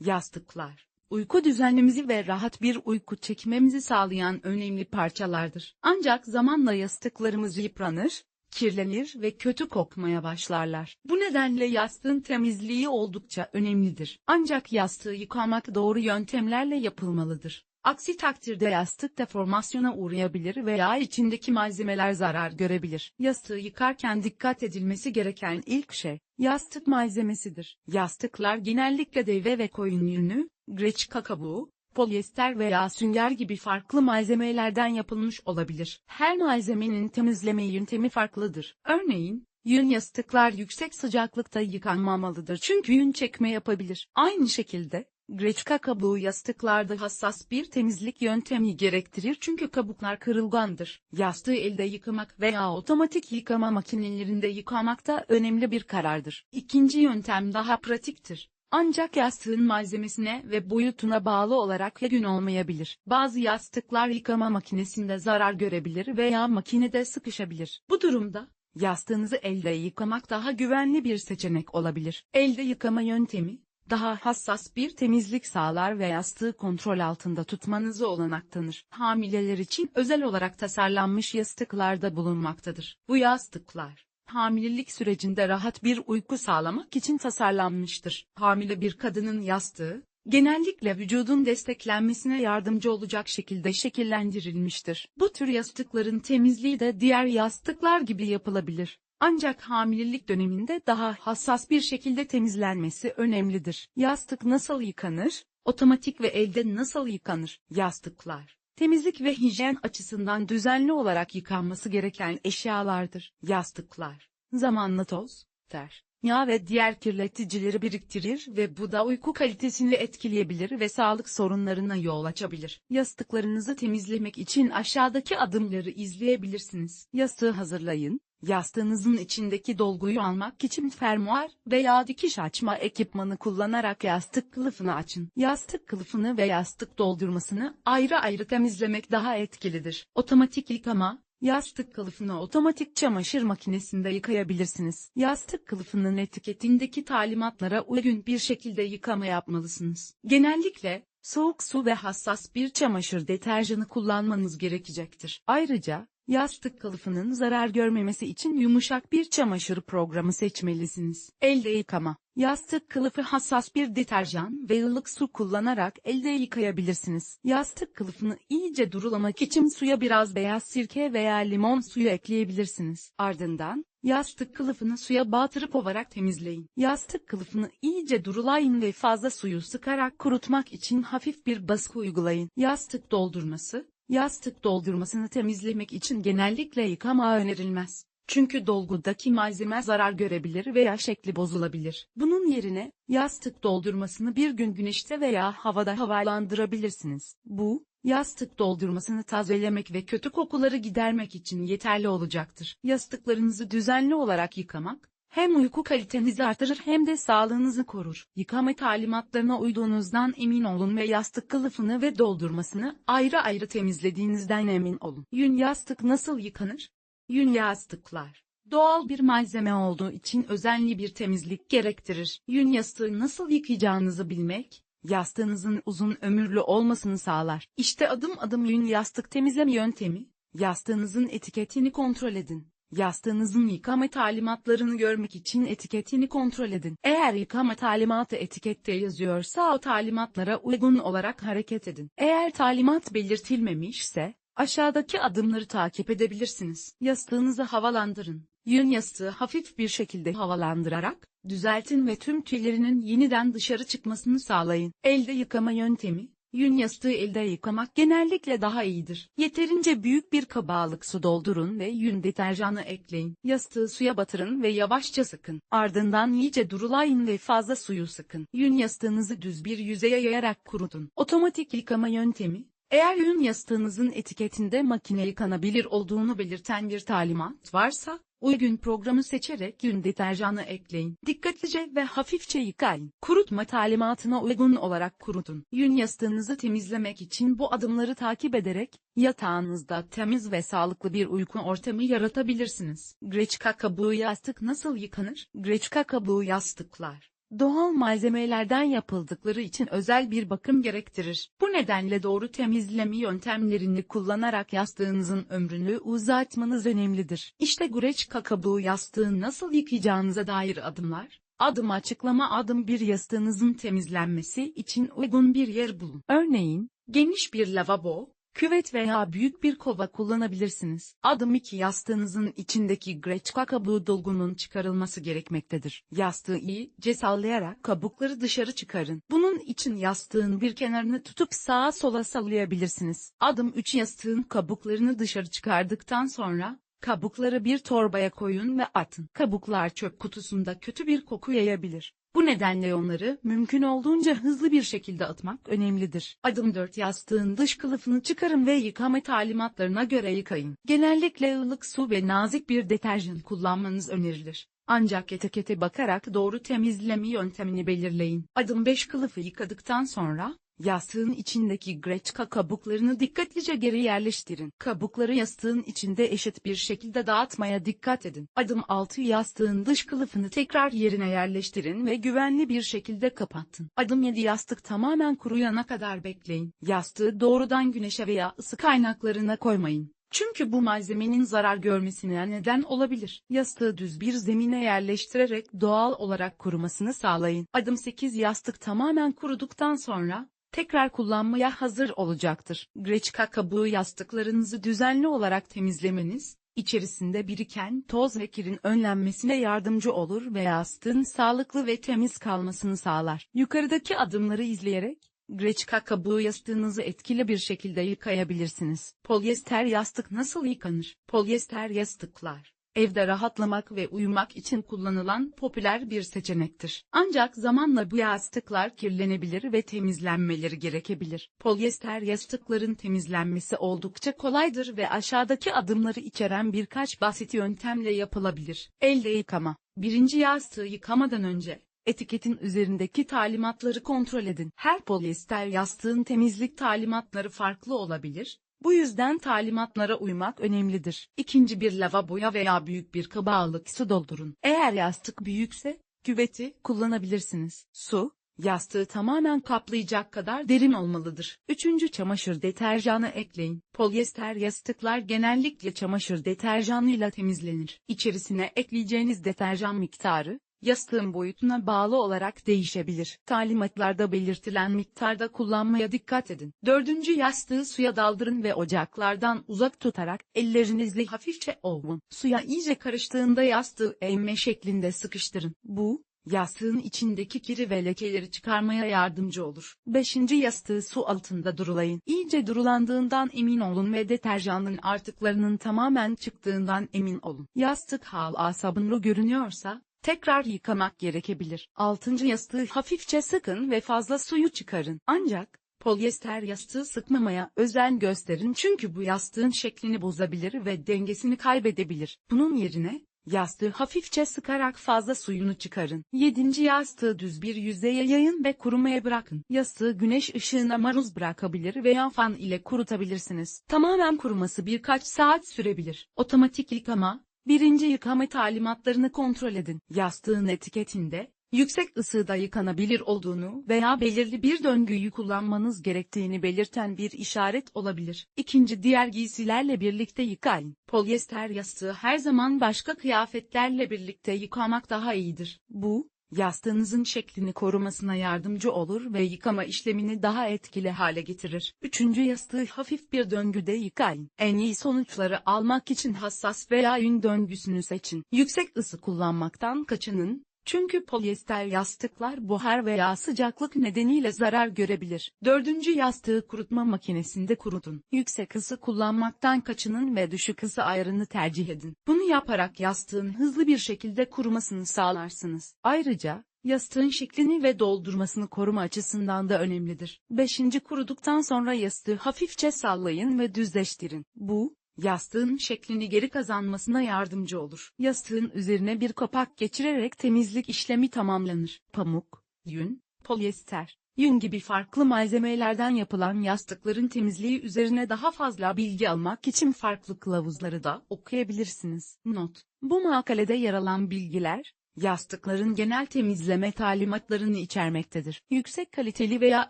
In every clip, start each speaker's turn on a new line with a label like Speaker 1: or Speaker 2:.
Speaker 1: Yastıklar, uyku düzenimizi ve rahat bir uyku çekmemizi sağlayan önemli parçalardır. Ancak zamanla yastıklarımız yıpranır, kirlenir ve kötü kokmaya başlarlar. Bu nedenle yastığın temizliği oldukça önemlidir. Ancak yastığı yıkamak doğru yöntemlerle yapılmalıdır. Aksi takdirde yastık deformasyona uğrayabilir veya içindeki malzemeler zarar görebilir. Yastığı yıkarken dikkat edilmesi gereken ilk şey, yastık malzemesidir. Yastıklar genellikle deve ve koyun yünü, greçka kabuğu, polyester veya sünger gibi farklı malzemelerden yapılmış olabilir. Her malzemenin temizleme yöntemi farklıdır. Örneğin, Yün yastıklar yüksek sıcaklıkta yıkanmamalıdır çünkü yün çekme yapabilir. Aynı şekilde, Greçka kabuğu yastıklarda hassas bir temizlik yöntemi gerektirir çünkü kabuklar kırılgandır. Yastığı elde yıkamak veya otomatik yıkama makinelerinde yıkamak da önemli bir karardır. İkinci yöntem daha pratiktir. Ancak yastığın malzemesine ve boyutuna bağlı olarak gün olmayabilir. Bazı yastıklar yıkama makinesinde zarar görebilir veya makinede sıkışabilir. Bu durumda, yastığınızı elde yıkamak daha güvenli bir seçenek olabilir. Elde yıkama yöntemi, daha hassas bir temizlik sağlar ve yastığı kontrol altında tutmanızı olanak tanır. Hamileler için özel olarak tasarlanmış yastıklarda bulunmaktadır. Bu yastıklar, hamilelik sürecinde rahat bir uyku sağlamak için tasarlanmıştır. Hamile bir kadının yastığı, genellikle vücudun desteklenmesine yardımcı olacak şekilde şekillendirilmiştir. Bu tür yastıkların temizliği de diğer yastıklar gibi yapılabilir. Ancak hamilelik döneminde daha hassas bir şekilde temizlenmesi önemlidir. Yastık nasıl yıkanır? Otomatik ve elde nasıl yıkanır? Yastıklar, temizlik ve hijyen açısından düzenli olarak yıkanması gereken eşyalardır. Yastıklar, zamanla toz, ter, yağ ve diğer kirleticileri biriktirir ve bu da uyku kalitesini etkileyebilir ve sağlık sorunlarına yol açabilir. Yastıklarınızı temizlemek için aşağıdaki adımları izleyebilirsiniz. Yastığı hazırlayın. Yastığınızın içindeki dolguyu almak için fermuar veya dikiş açma ekipmanı kullanarak yastık kılıfını açın. Yastık kılıfını ve yastık doldurmasını ayrı ayrı temizlemek daha etkilidir. Otomatik yıkama, Yastık kılıfını otomatik çamaşır makinesinde yıkayabilirsiniz. Yastık kılıfının etiketindeki talimatlara uygun bir şekilde yıkama yapmalısınız. Genellikle, soğuk su ve hassas bir çamaşır deterjanı kullanmanız gerekecektir. Ayrıca, Yastık kılıfının zarar görmemesi için yumuşak bir çamaşır programı seçmelisiniz. Elde yıkama. Yastık kılıfı hassas bir deterjan ve ılık su kullanarak elde yıkayabilirsiniz. Yastık kılıfını iyice durulamak için suya biraz beyaz sirke veya limon suyu ekleyebilirsiniz. Ardından, Yastık kılıfını suya batırıp ovarak temizleyin. Yastık kılıfını iyice durulayın ve fazla suyu sıkarak kurutmak için hafif bir baskı uygulayın. Yastık doldurması, Yastık doldurmasını temizlemek için genellikle yıkama önerilmez. Çünkü dolgudaki malzeme zarar görebilir veya şekli bozulabilir. Bunun yerine, yastık doldurmasını bir gün güneşte veya havada havalandırabilirsiniz. Bu, yastık doldurmasını tazelemek ve kötü kokuları gidermek için yeterli olacaktır. Yastıklarınızı düzenli olarak yıkamak, hem uyku kalitenizi artırır hem de sağlığınızı korur. Yıkama talimatlarına uyduğunuzdan emin olun ve yastık kılıfını ve doldurmasını ayrı ayrı temizlediğinizden emin olun. Yün yastık nasıl yıkanır? Yün yastıklar doğal bir malzeme olduğu için özenli bir temizlik gerektirir. Yün yastığı nasıl yıkayacağınızı bilmek, yastığınızın uzun ömürlü olmasını sağlar. İşte adım adım yün yastık temizleme yöntemi, yastığınızın etiketini kontrol edin. Yastığınızın yıkama talimatlarını görmek için etiketini kontrol edin. Eğer yıkama talimatı etikette yazıyorsa o talimatlara uygun olarak hareket edin. Eğer talimat belirtilmemişse, aşağıdaki adımları takip edebilirsiniz. Yastığınızı havalandırın. Yün yastığı hafif bir şekilde havalandırarak, düzeltin ve tüm tüylerinin yeniden dışarı çıkmasını sağlayın. Elde yıkama yöntemi, Yün yastığı elde yıkamak genellikle daha iyidir. Yeterince büyük bir kabalık su doldurun ve yün deterjanı ekleyin. Yastığı suya batırın ve yavaşça sıkın. Ardından iyice durulayın ve fazla suyu sıkın. Yün yastığınızı düz bir yüzeye yayarak kurutun. Otomatik yıkama yöntemi, eğer yün yastığınızın etiketinde makine yıkanabilir olduğunu belirten bir talimat varsa, Uygun programı seçerek yün deterjanı ekleyin. Dikkatlice ve hafifçe yıkayın. Kurutma talimatına uygun olarak kurutun. Yün yastığınızı temizlemek için bu adımları takip ederek, yatağınızda temiz ve sağlıklı bir uyku ortamı yaratabilirsiniz. Greçka kabuğu yastık nasıl yıkanır? Greçka kabuğu yastıklar doğal malzemelerden yapıldıkları için özel bir bakım gerektirir. Bu nedenle doğru temizleme yöntemlerini kullanarak yastığınızın ömrünü uzatmanız önemlidir. İşte Greçka kabuğu yastığı nasıl yıkayacağınıza dair adımlar. Adım açıklama adım bir yastığınızın temizlenmesi için uygun bir yer bulun. Örneğin, geniş bir lavabo, küvet veya büyük bir kova kullanabilirsiniz. Adım 2 yastığınızın içindeki greçka kabuğu dolgunun çıkarılması gerekmektedir. Yastığı iyice sallayarak kabukları dışarı çıkarın. Bunun için yastığın bir kenarını tutup sağa sola sallayabilirsiniz. Adım 3 yastığın kabuklarını dışarı çıkardıktan sonra, Kabukları bir torbaya koyun ve atın. Kabuklar çöp kutusunda kötü bir koku yayabilir. Bu nedenle onları mümkün olduğunca hızlı bir şekilde atmak önemlidir. Adım 4 yastığın dış kılıfını çıkarın ve yıkama talimatlarına göre yıkayın. Genellikle ılık su ve nazik bir deterjan kullanmanız önerilir. Ancak etikete bakarak doğru temizleme yöntemini belirleyin. Adım 5 kılıfı yıkadıktan sonra, Yastığın içindeki greçka kabuklarını dikkatlice geri yerleştirin. Kabukları yastığın içinde eşit bir şekilde dağıtmaya dikkat edin. Adım 6 yastığın dış kılıfını tekrar yerine yerleştirin ve güvenli bir şekilde kapatın. Adım 7 yastık tamamen kuruyana kadar bekleyin. Yastığı doğrudan güneşe veya ısı kaynaklarına koymayın. Çünkü bu malzemenin zarar görmesine neden olabilir. Yastığı düz bir zemine yerleştirerek doğal olarak kurumasını sağlayın. Adım 8 yastık tamamen kuruduktan sonra, tekrar kullanmaya hazır olacaktır. Greçka kabuğu yastıklarınızı düzenli olarak temizlemeniz, içerisinde biriken toz ve kirin önlenmesine yardımcı olur ve yastığın sağlıklı ve temiz kalmasını sağlar. Yukarıdaki adımları izleyerek, Greçka kabuğu yastığınızı etkili bir şekilde yıkayabilirsiniz. Polyester yastık nasıl yıkanır? Polyester yastıklar evde rahatlamak ve uyumak için kullanılan popüler bir seçenektir. Ancak zamanla bu yastıklar kirlenebilir ve temizlenmeleri gerekebilir. Polyester yastıkların temizlenmesi oldukça kolaydır ve aşağıdaki adımları içeren birkaç basit yöntemle yapılabilir. Elde yıkama. Birinci yastığı yıkamadan önce, Etiketin üzerindeki talimatları kontrol edin. Her polyester yastığın temizlik talimatları farklı olabilir, bu yüzden talimatlara uymak önemlidir. İkinci bir lavaboya veya büyük bir kaba alık su doldurun. Eğer yastık büyükse, küveti kullanabilirsiniz. Su, yastığı tamamen kaplayacak kadar derin olmalıdır. Üçüncü çamaşır deterjanı ekleyin. Polyester yastıklar genellikle çamaşır deterjanıyla temizlenir. İçerisine ekleyeceğiniz deterjan miktarı, yastığın boyutuna bağlı olarak değişebilir. Talimatlarda belirtilen miktarda kullanmaya dikkat edin. Dördüncü yastığı suya daldırın ve ocaklardan uzak tutarak ellerinizle hafifçe ovun. Suya iyice karıştığında yastığı emme şeklinde sıkıştırın. Bu, yastığın içindeki kiri ve lekeleri çıkarmaya yardımcı olur. Beşinci yastığı su altında durulayın. İyice durulandığından emin olun ve deterjanın artıklarının tamamen çıktığından emin olun. Yastık hala sabunlu görünüyorsa, Tekrar yıkamak gerekebilir. Altıncı yastığı hafifçe sıkın ve fazla suyu çıkarın. Ancak, polyester yastığı sıkmamaya özen gösterin çünkü bu yastığın şeklini bozabilir ve dengesini kaybedebilir. Bunun yerine, Yastığı hafifçe sıkarak fazla suyunu çıkarın. 7. Yastığı düz bir yüzeye yayın ve kurumaya bırakın. Yastığı güneş ışığına maruz bırakabilir veya fan ile kurutabilirsiniz. Tamamen kuruması birkaç saat sürebilir. Otomatik yıkama, Birinci yıkama talimatlarını kontrol edin. Yastığın etiketinde, yüksek ısıda yıkanabilir olduğunu veya belirli bir döngüyü kullanmanız gerektiğini belirten bir işaret olabilir. İkinci diğer giysilerle birlikte yıkayın. Polyester yastığı her zaman başka kıyafetlerle birlikte yıkamak daha iyidir. Bu, yastığınızın şeklini korumasına yardımcı olur ve yıkama işlemini daha etkili hale getirir. Üçüncü yastığı hafif bir döngüde yıkayın. En iyi sonuçları almak için hassas veya yün döngüsünü seçin. Yüksek ısı kullanmaktan kaçının, çünkü polyester yastıklar buhar veya sıcaklık nedeniyle zarar görebilir. Dördüncü yastığı kurutma makinesinde kurutun. Yüksek ısı kullanmaktan kaçının ve düşük ısı ayarını tercih edin. Bunu yaparak yastığın hızlı bir şekilde kurumasını sağlarsınız. Ayrıca, Yastığın şeklini ve doldurmasını koruma açısından da önemlidir. Beşinci kuruduktan sonra yastığı hafifçe sallayın ve düzleştirin. Bu, Yastığın şeklini geri kazanmasına yardımcı olur. Yastığın üzerine bir kapak geçirerek temizlik işlemi tamamlanır. Pamuk, yün, polyester, yün gibi farklı malzemelerden yapılan yastıkların temizliği üzerine daha fazla bilgi almak için farklı kılavuzları da okuyabilirsiniz. Not: Bu makalede yer alan bilgiler yastıkların genel temizleme talimatlarını içermektedir. Yüksek kaliteli veya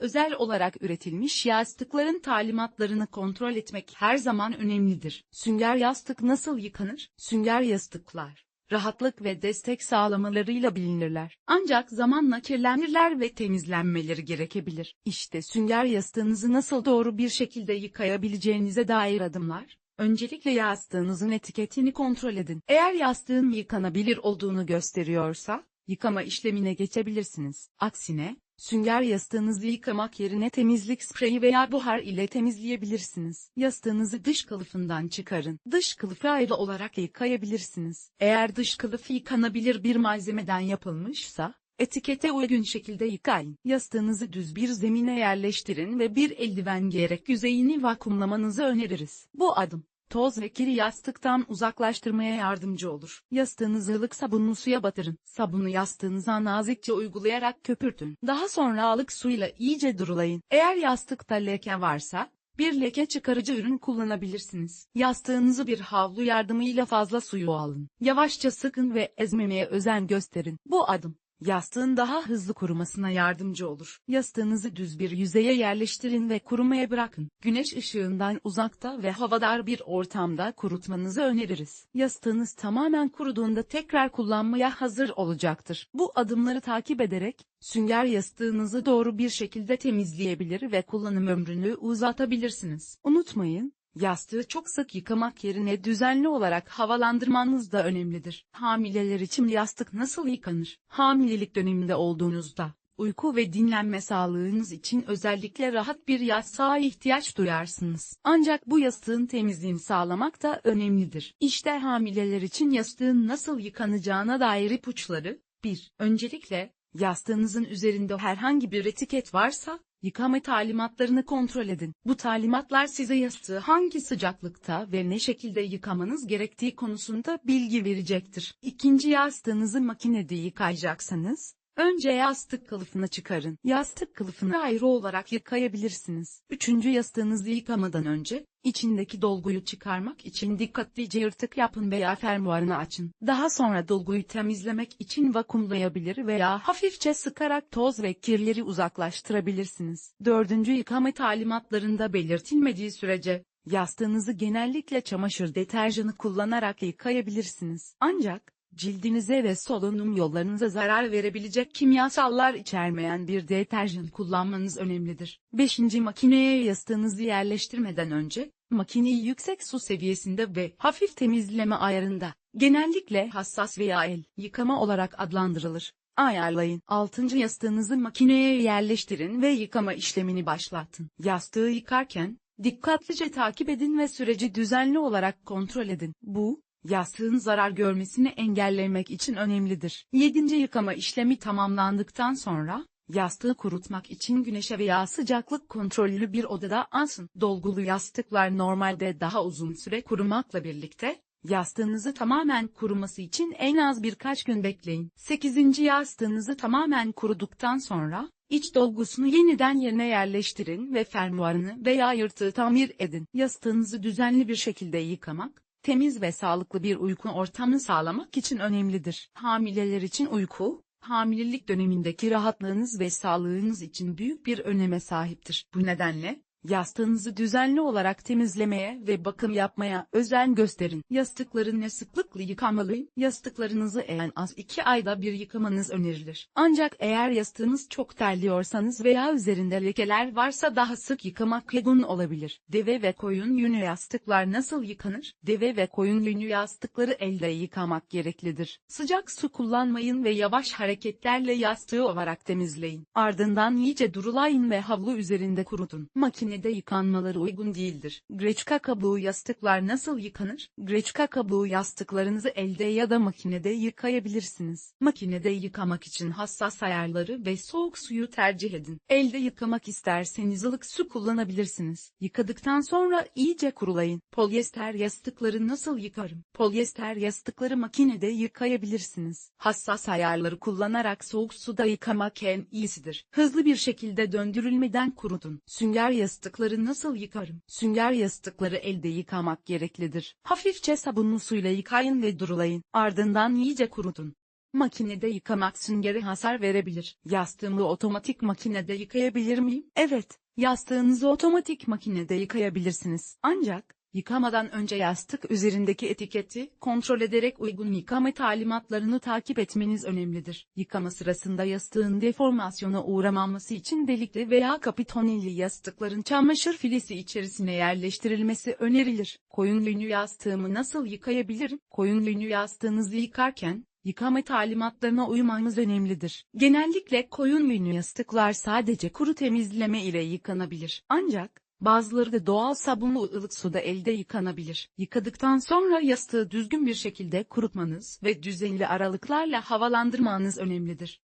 Speaker 1: özel olarak üretilmiş yastıkların talimatlarını kontrol etmek her zaman önemlidir. Sünger yastık nasıl yıkanır? Sünger yastıklar rahatlık ve destek sağlamalarıyla bilinirler. Ancak zamanla kirlenirler ve temizlenmeleri gerekebilir. İşte sünger yastığınızı nasıl doğru bir şekilde yıkayabileceğinize dair adımlar. Öncelikle yastığınızın etiketini kontrol edin. Eğer yastığın yıkanabilir olduğunu gösteriyorsa, yıkama işlemine geçebilirsiniz. Aksine, sünger yastığınızı yıkamak yerine temizlik spreyi veya buhar ile temizleyebilirsiniz. Yastığınızı dış kılıfından çıkarın. Dış kılıfı ayrı olarak yıkayabilirsiniz. Eğer dış kılıf yıkanabilir bir malzemeden yapılmışsa, Etikete uygun şekilde yıkayın. Yastığınızı düz bir zemine yerleştirin ve bir eldiven giyerek yüzeyini vakumlamanızı öneririz. Bu adım, toz ve kiri yastıktan uzaklaştırmaya yardımcı olur. Yastığınızı ılık sabunlu suya batırın. Sabunu yastığınıza nazikçe uygulayarak köpürtün. Daha sonra ılık suyla iyice durulayın. Eğer yastıkta leke varsa, bir leke çıkarıcı ürün kullanabilirsiniz. Yastığınızı bir havlu yardımıyla fazla suyu alın. Yavaşça sıkın ve ezmemeye özen gösterin. Bu adım, Yastığın daha hızlı kurumasına yardımcı olur. Yastığınızı düz bir yüzeye yerleştirin ve kurumaya bırakın. Güneş ışığından uzakta ve havadar bir ortamda kurutmanızı öneririz. Yastığınız tamamen kuruduğunda tekrar kullanmaya hazır olacaktır. Bu adımları takip ederek, sünger yastığınızı doğru bir şekilde temizleyebilir ve kullanım ömrünü uzatabilirsiniz. Unutmayın, Yastığı çok sık yıkamak yerine düzenli olarak havalandırmanız da önemlidir. Hamileler için yastık nasıl yıkanır? Hamilelik döneminde olduğunuzda, uyku ve dinlenme sağlığınız için özellikle rahat bir yastığa ihtiyaç duyarsınız. Ancak bu yastığın temizliğini sağlamak da önemlidir. İşte hamileler için yastığın nasıl yıkanacağına dair ipuçları. 1. Öncelikle, yastığınızın üzerinde herhangi bir etiket varsa, Yıkama talimatlarını kontrol edin. Bu talimatlar size yastığı hangi sıcaklıkta ve ne şekilde yıkamanız gerektiği konusunda bilgi verecektir. İkinci yastığınızı makinede yıkayacaksanız, Önce yastık kılıfını çıkarın. Yastık kılıfını ayrı olarak yıkayabilirsiniz. Üçüncü yastığınızı yıkamadan önce, içindeki dolguyu çıkarmak için dikkatlice yırtık yapın veya fermuarını açın. Daha sonra dolguyu temizlemek için vakumlayabilir veya hafifçe sıkarak toz ve kirleri uzaklaştırabilirsiniz. Dördüncü yıkama talimatlarında belirtilmediği sürece, Yastığınızı genellikle çamaşır deterjanı kullanarak yıkayabilirsiniz. Ancak, cildinize ve solunum yollarınıza zarar verebilecek kimyasallar içermeyen bir deterjan kullanmanız önemlidir. 5. Makineye yastığınızı yerleştirmeden önce, makineyi yüksek su seviyesinde ve hafif temizleme ayarında, genellikle hassas veya el yıkama olarak adlandırılır. Ayarlayın. 6. Yastığınızı makineye yerleştirin ve yıkama işlemini başlatın. Yastığı yıkarken, dikkatlice takip edin ve süreci düzenli olarak kontrol edin. Bu, Yastığın zarar görmesini engellemek için önemlidir. 7. yıkama işlemi tamamlandıktan sonra, yastığı kurutmak için güneşe veya sıcaklık kontrollü bir odada asın. Dolgulu yastıklar normalde daha uzun süre kurumakla birlikte, Yastığınızı tamamen kuruması için en az birkaç gün bekleyin. 8. Yastığınızı tamamen kuruduktan sonra, iç dolgusunu yeniden yerine yerleştirin ve fermuarını veya yırtığı tamir edin. Yastığınızı düzenli bir şekilde yıkamak, temiz ve sağlıklı bir uyku ortamı sağlamak için önemlidir. Hamileler için uyku, hamilelik dönemindeki rahatlığınız ve sağlığınız için büyük bir öneme sahiptir. Bu nedenle, Yastığınızı düzenli olarak temizlemeye ve bakım yapmaya özen gösterin. Yastıkları ne sıklıkla yıkamalı? Yastıklarınızı en az 2 ayda bir yıkamanız önerilir. Ancak eğer yastığınız çok terliyorsanız veya üzerinde lekeler varsa daha sık yıkamak uygun olabilir. Deve ve koyun yünü yastıklar nasıl yıkanır? Deve ve koyun yünü yastıkları elde yıkamak gereklidir. Sıcak su kullanmayın ve yavaş hareketlerle yastığı olarak temizleyin. Ardından iyice durulayın ve havlu üzerinde kurutun. Makine makinede yıkanmaları uygun değildir. Greçka kabuğu yastıklar nasıl yıkanır? Greçka kabuğu yastıklarınızı elde ya da makinede yıkayabilirsiniz. Makinede yıkamak için hassas ayarları ve soğuk suyu tercih edin. Elde yıkamak isterseniz ılık su kullanabilirsiniz. Yıkadıktan sonra iyice kurulayın. Polyester yastıkları nasıl yıkarım? Polyester yastıkları makinede yıkayabilirsiniz. Hassas ayarları kullanarak soğuk suda yıkamak en iyisidir. Hızlı bir şekilde döndürülmeden kurutun. Sünger yastıkları yastıkları nasıl yıkarım? Sünger yastıkları elde yıkamak gereklidir. Hafifçe sabunlu suyla yıkayın ve durulayın. Ardından iyice kurutun. Makinede yıkamak süngeri hasar verebilir. Yastığımı otomatik makinede yıkayabilir miyim? Evet, yastığınızı otomatik makinede yıkayabilirsiniz. Ancak, yıkamadan önce yastık üzerindeki etiketi kontrol ederek uygun yıkama talimatlarını takip etmeniz önemlidir. Yıkama sırasında yastığın deformasyona uğramaması için delikli veya kapitoneli yastıkların çamaşır filesi içerisine yerleştirilmesi önerilir. Koyun yünü yastığımı nasıl yıkayabilirim? Koyun yünü yastığınızı yıkarken, Yıkama talimatlarına uymanız önemlidir. Genellikle koyun yünlü yastıklar sadece kuru temizleme ile yıkanabilir. Ancak, bazıları da doğal sabunlu ılık suda elde yıkanabilir. Yıkadıktan sonra yastığı düzgün bir şekilde kurutmanız ve düzenli aralıklarla havalandırmanız önemlidir.